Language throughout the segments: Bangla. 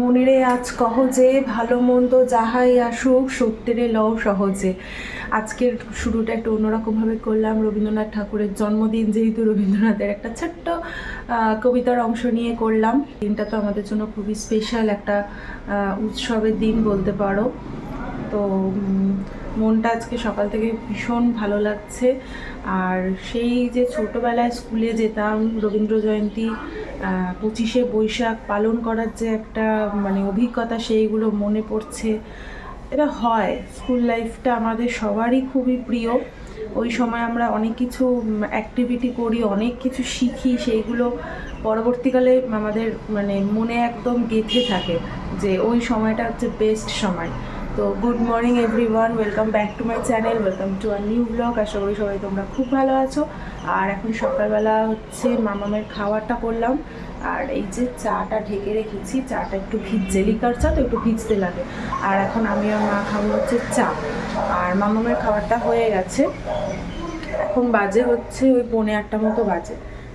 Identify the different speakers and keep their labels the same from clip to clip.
Speaker 1: মনেরে আজ কহ যে, ভালো মন্দ যাহাই আসুক, সত্যেরে লও সহজে। আজকের শুরুটা একটু অন্যরকমভাবে করলাম। রবীন্দ্রনাথ ঠাকুরের জন্মদিন যেহেতু রবীন্দ্রনাথের একটা ছোট্ট কবিতার অংশ নিয়ে করলাম। দিনটা তো আমাদের জন্য খুবই স্পেশাল একটা উৎসবের দিন বলতে পারো। তো মনটা আজকে সকাল থেকে ভীষণ ভালো লাগছে। আর সেই যে ছোটোবেলায় স্কুলে যেতাম, রবীন্দ্র জয়ন্তী পঁচিশে বৈশাখ পালন করার যে একটা মানে অভিজ্ঞতা সেইগুলো মনে পড়ছে। এটা হয়। স্কুল লাইফটা আমাদের সবারই খুবই প্রিয়। ওই সময় আমরা অনেক কিছু অ্যাক্টিভিটি করি, অনেক কিছু শিখি, সেইগুলো পরবর্তীকালে আমাদের মানে মনে একদম গেঁথে থাকে যে ওই সময়টা হচ্ছে বেস্ট সময়। তো good morning everyone welcome back to my channel welcome to our new blog আশা করি সবাই তোমরা খুব ভালো আছো। আর এখন সকালবেলা হচ্ছে মামামের খাওয়ারটা করলাম। আর এই যে চাটা ঢেকে রেখেছি, চাটা একটু ভিজছে লিকার চা তো একটু ভিজতে লাগে। আর এখন আমি আর মা খাব হচ্ছে চা। আর মামামের খাবারটা হয়ে গেছে। এখন বাজে হচ্ছে ওই পৌনে আটটা মতো বাজে।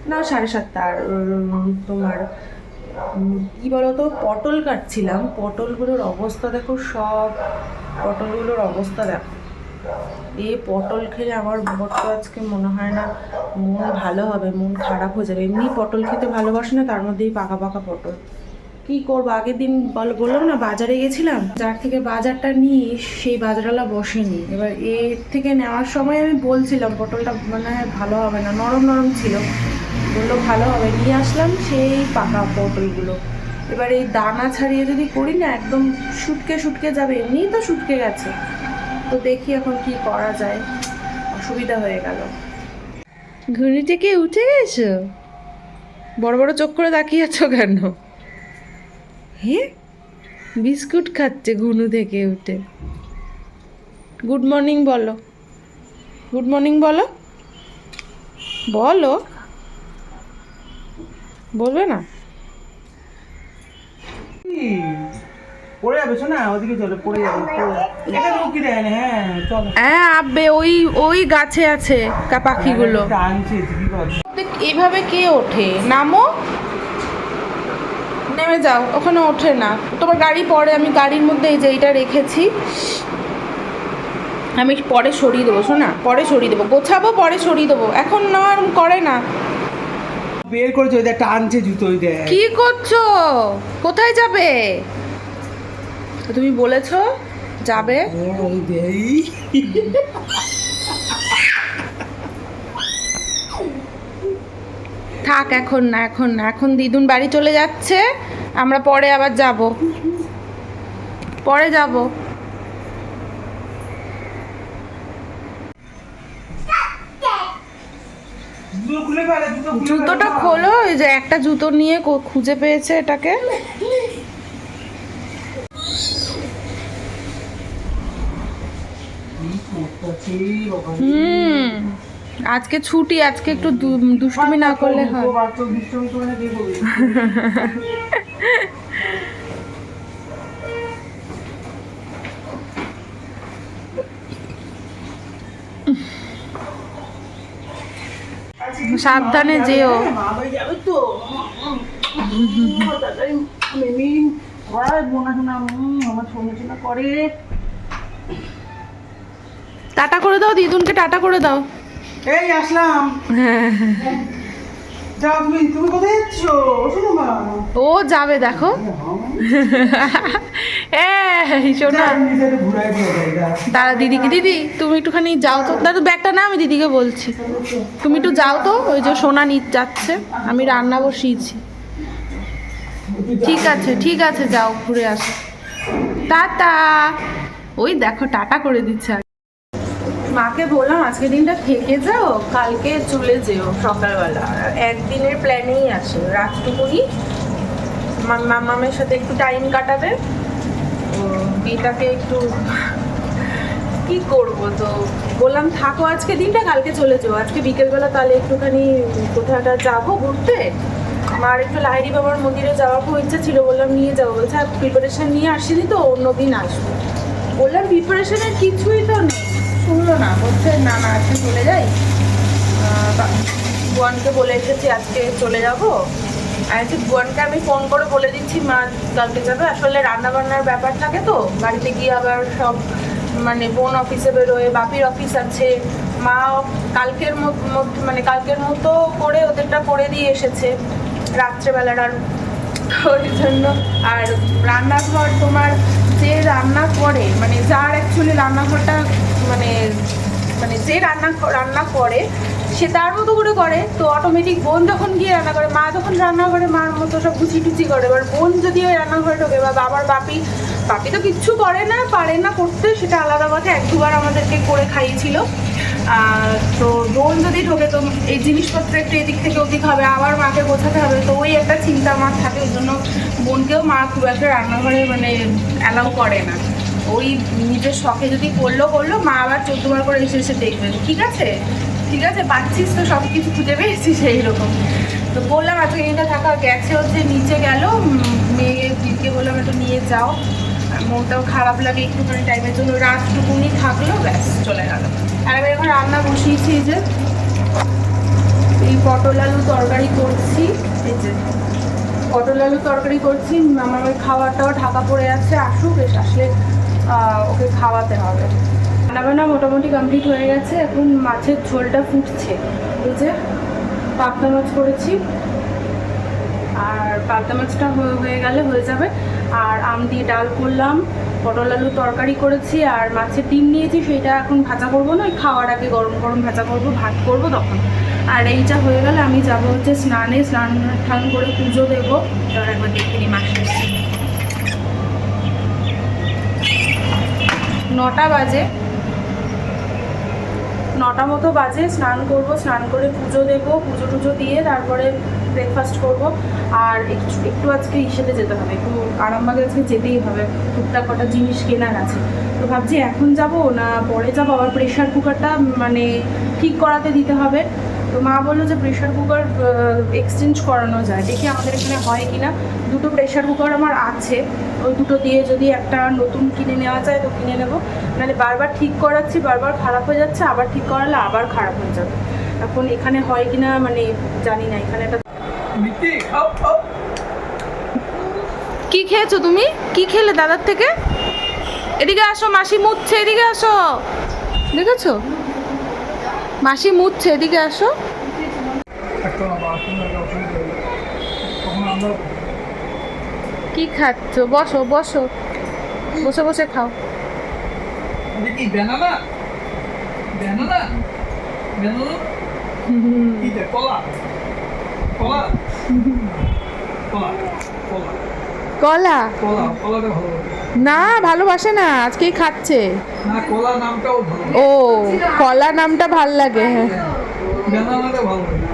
Speaker 1: না, সাড়ে সাতটা। আর তোমার কি বলতো? পটল কাটছিলাম। পটলগুলোর অবস্থা দেখো সব, পটলগুলোর অবস্থা দেখো। এ পটল খেলে আমার বড্ড আজকে মনে হয় না মন ভালো হবে, মন খারাপ হয়ে যাবে। এমনি পটল খেতে ভালোবাসে না, তার মধ্যেই পাকা পাকা পটল। কি করব? আগের দিন বল, বললাম না, বাজারে গেছিলাম। যার থেকে বাজারটা নিই, সেই বাজারওয়ালা বসেনি। এবার এর থেকে নেওয়ার সময় আমি বলছিলাম, পটলটা মানে ভালো হবে না, নরম নরম ছিল। বলল, ভালো হবে। নিয়ে আসলাম সেই পাকা পটলগুলো। এবার এই দানা ছাড়িয়ে যদি করি না, একদম শুটকে শুটকে যাবে। এমনিই তো শুটকে গেছে। তো দেখি এখন কি করা যায়। অসুবিধা হয়ে গেল। ঘুড়ি থেকে উঠে গেছো? বড় বড় চোখ করে তাকিয়ে আছো কেন? হে? বিস্কুট খাচ্ছে ঘুনু থেকে উঠে। গুড মর্নিং বলো। গুড মর্নিং বলো। বলো। বলবে না?
Speaker 2: পড়ে যাবে শোনা ওদিকে চলো পড়ে যাবে এটা লুকি দেয় না হ্যাঁ চলো।
Speaker 1: হ্যাঁ আব্বে ওই ওই গাছে আছে কা পাখিগুলো। এইভাবে ওঠে? নামো। নেমে যাও ওখানে ওঠে না। তোমার গাড়ি পরে আমি গাড়ির মধ্যে এই যে এইটা রেখেছি। আমি পরে সরিয়ে দেবো শোনা? পরে সরিয়ে দেবো। গোছাবো পরে সরিয়ে দেবো। এখন না করে না।
Speaker 2: বের করেছে, ওই টানছে জুতো, ওই দেখ
Speaker 1: কি করছ? কোথায় যাবে? তুমি বলেছ, যাবে। থাক, এখন না এখন না, এখন দিদুন বাড়ি চলে যাচ্ছে, আমরা পরে আবার যাব। পরে যাব
Speaker 2: জুতো খুলে ফেলে জুতো খুলে
Speaker 1: জুতোটা খোলো ওই যে একটা জুতো নিয়ে খুঁজে পেয়েছে এটাকে। হুম আজকে ছুটি আজকে একটু দুষ্টুমি না করলে হয়
Speaker 2: দুটো বাচ্চা দুষ্টুমি করে না কি করবে?
Speaker 1: সাবধানে যেও
Speaker 2: মা বাড়ি যাবে তো তাড়াতাড়ি মিমি ভাই বোনা শোনা উম, আমার শোনা শোনা যেও।
Speaker 1: টাটা করে দাও দিদুনকে টাটা করে দাও।
Speaker 2: এই আসলাম। যাও তুমি তুমি কোথায় যাচ্ছ? শোনো মা।
Speaker 1: ও যাবে দেখো। এই শোনা দাদা দিদিকে দিদি? তুমি একটুখানি যাও তো। দাদা ব্যাগটা না আমি দিদিকে বলছি। তুমি একটু যাও তো ওই যে সোনা নিচ যাচ্ছে। আমি রান্না বসিয়েছি। ঠিক আছে ঠিক আছে যাও ঘুরে আসো। টাটা। ওই দেখো টাটা করে দিচ্ছে। মাকে বললাম আজকে দিনটা থেকে যাও, কালকে চলে যেও সকালবেলা। একদিনের প্ল্যানেই আসে রাতটুকুনি। মামামের সাথে একটু টাইম কাটাবে। মেয়েটাকে একটু কি করব তো? বললাম, থাকো আজকে দিনটা, কালকে চলে যাও। আজকে বিকেলবেলা তাহলে একটুখানি কোথাটা যাব ঘুরতে। আমার একটু লাহিরি বাবার মন্দিরে যাওয়ার খুব ইচ্ছা ছিল, বললাম নিয়ে যাব। বলছে প্রিপারেশন নিয়ে আসিনি তো, অন্য দিন আসব। বললাম প্রিপারেশনের কিছুই তো নেই। শুনলো না, বলছে, না না, আজকে চলে যাই। বোয়ানকে বলে এসেছি, আজকে চলে যাব। আর হচ্ছে বোনকে আমি ফোন করে বলে দিচ্ছি, মা, কালকে যাবে। আসলে রান্না বান্নার ব্যাপার থাকে তো, বাড়িতে গিয়ে আবার সব মানে বোন অফিসে বেরোয়, বাপির অফিস আছে। মা কালকের মানে কালকের মতো করে ওদেরটা করে দিয়ে এসেছে, রাত্রেবেলার আর। ওই জন্য, আর রান্নাঘর তোমার যে রান্না করে মানে যার অ্যাকচুয়ালি রান্নাঘরটা মানে মানে যে রান্না রান্না করে, সে তার মতো করে করে। তো অটোমেটিক বোন যখন গিয়ে রান্না করে, মা যখন রান্না করে মার মতো সব গুছি টুচি করে, এবার বোন যদি ওই রান্নাঘরে ঢোকে বা বাবার বাপি বাপি তো কিচ্ছু করে না, পারে না করতে, সেটা আলাদা কথা। এক দুবার আমাদেরকে করে খাইয়েছিল। তো বোন যদি ঢোকে, তো এই জিনিসপত্র একটু এদিক থেকে ওদিক হবে, আবার মাকে বোঝাতে হবে। তো ওই একটা চিন্তা আমার থাকে, ওই জন্য বোনকেও মা খুব একটা রান্নাঘরে মানে অ্যালাউ করে না। ওই নিজের শখে যদি করল করল, মা আবার চোদ্দবার করে এসে এসে দেখবেন ঠিক আছে? ঠিক আছে, পাচ্ছিস তো সব কিছু খুঁজে পেয়েছিস সেই রকম তো বললাম, আজকে এটা থাকা গেছে হচ্ছে, নিচে গেল। মেয়ে দিদিকে বললাম, একটু নিয়ে যাও। মনটাও খারাপ লাগে একটুখানি টাইমের জন্য। রাতটুকুনি থাকল, ব্যাস, চলে গেল। আর আমি এখন রান্না বসিয়েছি যে, এই পটল আলু তরকারি করছি। এই যে, পটল আলু তরকারি করছি। আমার ওই খাবারটাও ঢাকা পড়ে আছে, আসুক, এসে আসলে ওকে খাওয়াতে হবে। রান্নাবান্না মোটামুটি কমপ্লিট হয়ে গেছে। এখন মাছের ঝোলটা ফুটছে। বুঝে পাবদা মাছ করেছি। আর পাবদা মাছটা হয়ে- গেলে হয়ে যাবে। আর আম দিয়ে ডাল করলাম। পটল আলু তরকারি করেছি। আর মাছের ডিম নিয়েছি। সেটা এখন ভাজা করব না খাওয়ার আগে গরম গরম ভাজা করব, ভাত করব তখন। আর এইটা হয়ে গেলে আমি যাব হচ্ছে স্নানে। স্নান ঠান করে পুজো দেবো। এবার একবার দেখে নিই মাসে নটা বাজে। নটা মতো বাজে, স্নান করব, স্নান করে পুজো দেবো, পুজো টুজো দিয়ে তারপরে ব্রেকফাস্ট করব। আর একটু একটু আজকে ইসেতে যেতে হবে, একটু আরামবাগে আজকে যেতেই হবে। টুকটাক কটা জিনিস কেনার আছে। তো ভাবছি এখন যাব না পরে যাব? আবার প্রেশার কুকারটা মানে ঠিক করাতে দিতে হবে। তো মা বলল যে প্রেশার কুকার এক্সচেঞ্জ করানো যায়। দেখি আমাদের এখানে হয় কি না দুটো প্রেশার কুকার আমার আছে। ওই দুটো দিয়ে যদি একটা নতুন কিনে নেওয়া যায় তো কিনে নেব। নাহলে বারবার ঠিক করাচ্ছি বারবার খারাপ হয়ে যাচ্ছে আবার ঠিক করালে আবার খারাপ হয়ে যাবে। এখন এখানে হয় কি না মানে জানি না এখানে একটা কি খেয়েছো তুমি? কি খেলে দাদার থেকে? এদিকে আসো মাসি মুচ্ছে এদিকে আসো। দেখেছ? মাসি মুচ্ছে এদিকে আসো। কি খাচ্ছ? বসো বসো। বসে বসে খাও।
Speaker 2: কলা? কলা? কলা কলা।
Speaker 1: কলা? না ভালোবাসে না আজকেই খাচ্ছে। ও কলা নামটা ভালো লাগে হ্যাঁ।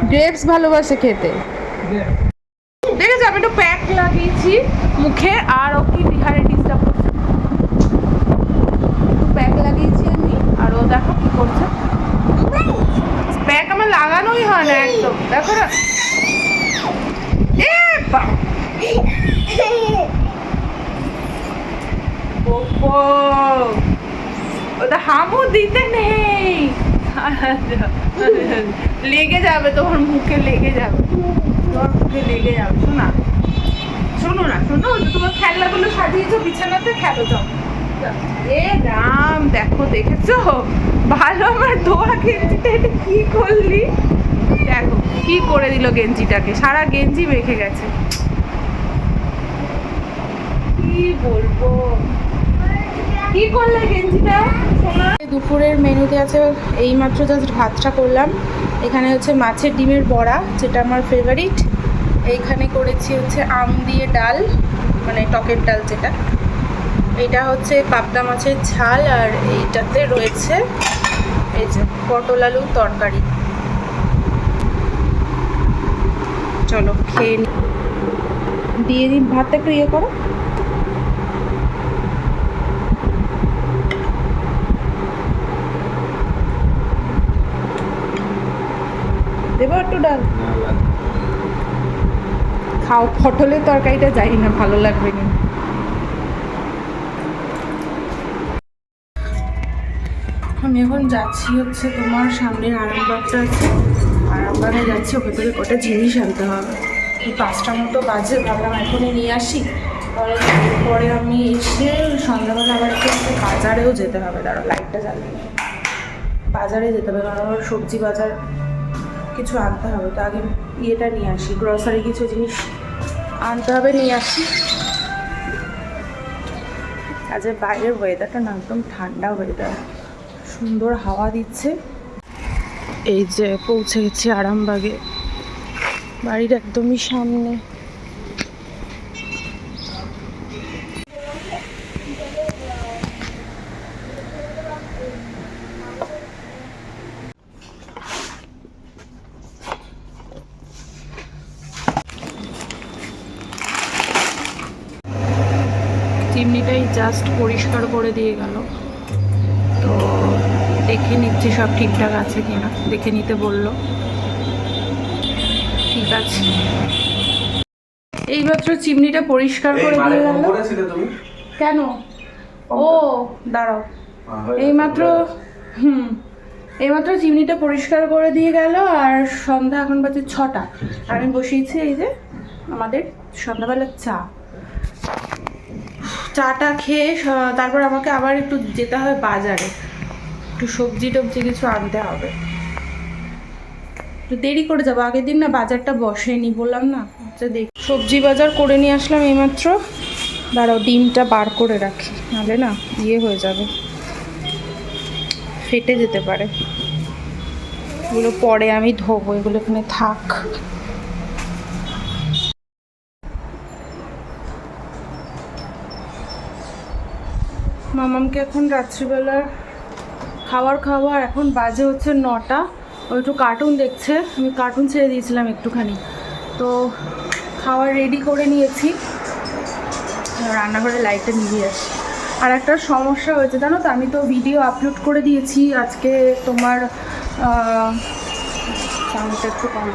Speaker 1: গ্রেপস ভালোবাসে খেতে।
Speaker 2: দেখ
Speaker 1: আমি একটু প্যাক লাগিয়েছি মুখে আর ও কি বিহারে ডিস্টার্ব করছে। প্যাক লাগিয়েছি আমি আর ও দেখো কি করছে। প্যাক আমার লাগানোই হয় না একদম। দেখো না এ বা- ওপো ওটা হামও দিতে নেই। লেগে যাবে তোমার মুখে, লেগে যাবে। তোমার মুখে লেগে যাবে। শোনা, শোনো না, শোনো তোমার খেলনাগুলো সাজিয়েছো, বিছানাতে খেলো, যাও। এ রাম, দেখো, দেখেছ? ভালো আমার দোয়া গেঞ্জিটা, এটা কি করলি? দেখো, কি করে দিল গেঞ্জিটাকে? সারা গেঞ্জি মেখে গেছে। কি বলব? দুপুরের মেনুতে আছে এইমাত্র জাস্ট ভাতটা করলাম। এখানে হচ্ছে মাছের ডিমের বড়া, যেটা আমার ফেভারিট এইখানে করেছি হচ্ছে আম দিয়ে ডাল মানে টকের ডাল যেটা। এটা হচ্ছে পাবদা মাছের ঝাল আর এইটাতে রয়েছে এই যে পটল আলুর তরকারি। চলো খেয়ে দিয়ে দিন, ভাতটা একটু ইয়ে করো দেবো একটু ডাল খাও, পটলের তরকারিটা জানি না, ভালো লাগবে না। আমি এখন যাচ্ছি হচ্ছে তোমার সামনের আরামবাগটা আছে। আরামবাগে যাচ্ছি ওকে থেকে কটা জিনিস আনতে হবে। পাঁচটা মতো বাজে, ভাবলাম এখনই নিয়ে আসি। তাহলে পরে আমি এসে সন্ধ্যাবেলা আবার একটু বাজারেও যেতে হবে। দাঁড়ো লাইটটা জ্বালিয়ে বাজারে যেতে হবে, কারণ আমার সবজি বাজার কিছু আনতে হবে। তো আগে ইয়েটা নিয়ে আসি গ্রসারি কিছু জিনিস আনতে হবে, নিয়ে আসি। আজ বাইরের ওয়েদারটা না, একদম ঠান্ডা ওয়েদার সুন্দর হাওয়া দিচ্ছে। এই যে পৌঁছে গেছি আরামবাগে। বাড়ির একদমই সামনে। জাস্ট পরিষ্কার করে দিয়ে গেল। তো দেখে নিচ্ছি সব ঠিকঠাক আছে কিনা। দেখে নিতে বলল। ঠিক আছে। এইমাত্র চিমনিটা পরিষ্কার করে দিয়ে গেল। কেন? ও দাঁড়াও। এইমাত্র হুম এইমাত্র চিমনিটা পরিষ্কার করে দিয়ে গেল আর সন্ধ্যা এখন বাজে ছটা। আমি বসিয়েছি এই যে আমাদের সন্ধ্যাবেলার চা। চাটা খেয়ে তারপর আমাকে আবার একটু যেতে হবে বাজারে। একটু সবজি টবজি কিছু আনতে হবে। একটু দেরি করে যাব। আগের দিন না বাজারটা বসেনি, বললাম না। আচ্ছা দেখ, সবজি বাজার করে নিয়ে আসলাম এইমাত্র। দাঁড়াও, ডিমটা বার করে রাখি, নাহলে না ইয়ে হয়ে যাবে। ফেটে যেতে পারে। এগুলো পরে আমি ধোবো, এগুলো এখানে থাক। মামামকে এখন রাত্রিবেলা খাবার খাওয়ার এখন বাজে হচ্ছে নটা। ও একটু কার্টুন দেখছে, আমি কার্টুন ছেড়ে দিয়েছিলাম একটুখানি। তো খাওয়ার রেডি করে নিয়েছি। রান্নাঘরে লাইটটা নিয়ে আসি আর একটা সমস্যা হয়েছে, জানো তো, আমি তো ভিডিও আপলোড করে দিয়েছি। আজকে তোমার সাউন্ডটা একটু কম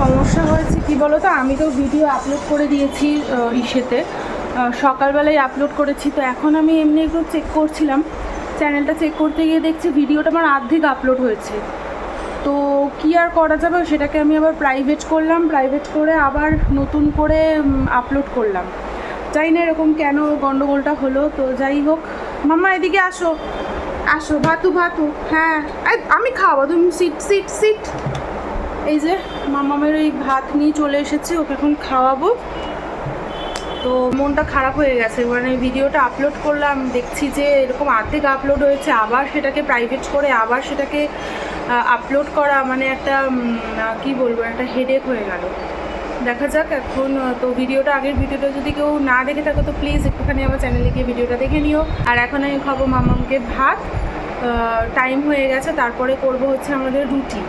Speaker 1: সমস্যা হয়েছে কি বলো তো আমি তো ভিডিও আপলোড করে দিয়েছি ইসেতে। সকালবেলায় আপলোড করেছি, তো এখন আমি এমনি একটু চেক করছিলাম। চ্যানেলটা চেক করতে গিয়ে দেখছি ভিডিওটা আমার অর্ধেক আপলোড হয়েছে। তো কি আর করা যাবে? সেটাকে আমি আবার প্রাইভেট করলাম প্রাইভেট করে আবার নতুন করে আপলোড করলাম। জানি না এরকম কেন গন্ডগোলটা হলো, তো যাই হোক। মামা এদিকে আসো। আসো, ভাতু ভাতু। হ্যাঁ আমি খাওয়াবো, তুমি সিট সিট সিট এই যে মামামের ওই ভাত নিয়ে চলে এসেছে, ওকে এখন খাওয়াবো। তো মনটা খারাপ হয়ে গেছে। মানে ভিডিওটা আপলোড করলাম, দেখছি যে এরকম আর্ধেক আপলোড হয়েছে, আবার সেটাকে প্রাইভেট করে, আবার সেটাকে আপলোড করা মানে একটা কি বলব, একটা হেডেক হয়ে গেল। দেখা যাক এখন তো ভিডিওটা আগের ভিডিওটা যদি কেউ না দেখে থাকো, তো প্লিজ একটুখানি আমার চ্যানেলে গিয়ে ভিডিওটা দেখে নিও। আর এখন আমি খাব মামামকে ভাত। টাইম হয়ে গেছে, তারপরে করব হচ্ছে আমাদের রুটি।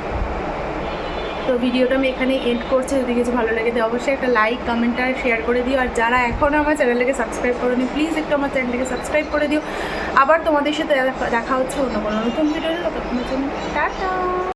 Speaker 1: তো ভিডিওটা আমি এখানে এন্ড করছি। যদি কিছু ভালো লাগে তো অবশ্যই একটা লাইক কমেন্ট আর শেয়ার করে দিও। আর যারা এখনও আমার চ্যানেলটাকে সাবস্ক্রাইব করোনি প্লিজ একটু আমার চ্যানেলটাকে সাবস্ক্রাইব করে দিও। আবার তোমাদের সাথে দেখা- হচ্ছে অন্য কোনো নতুন ভিডিও টাটা!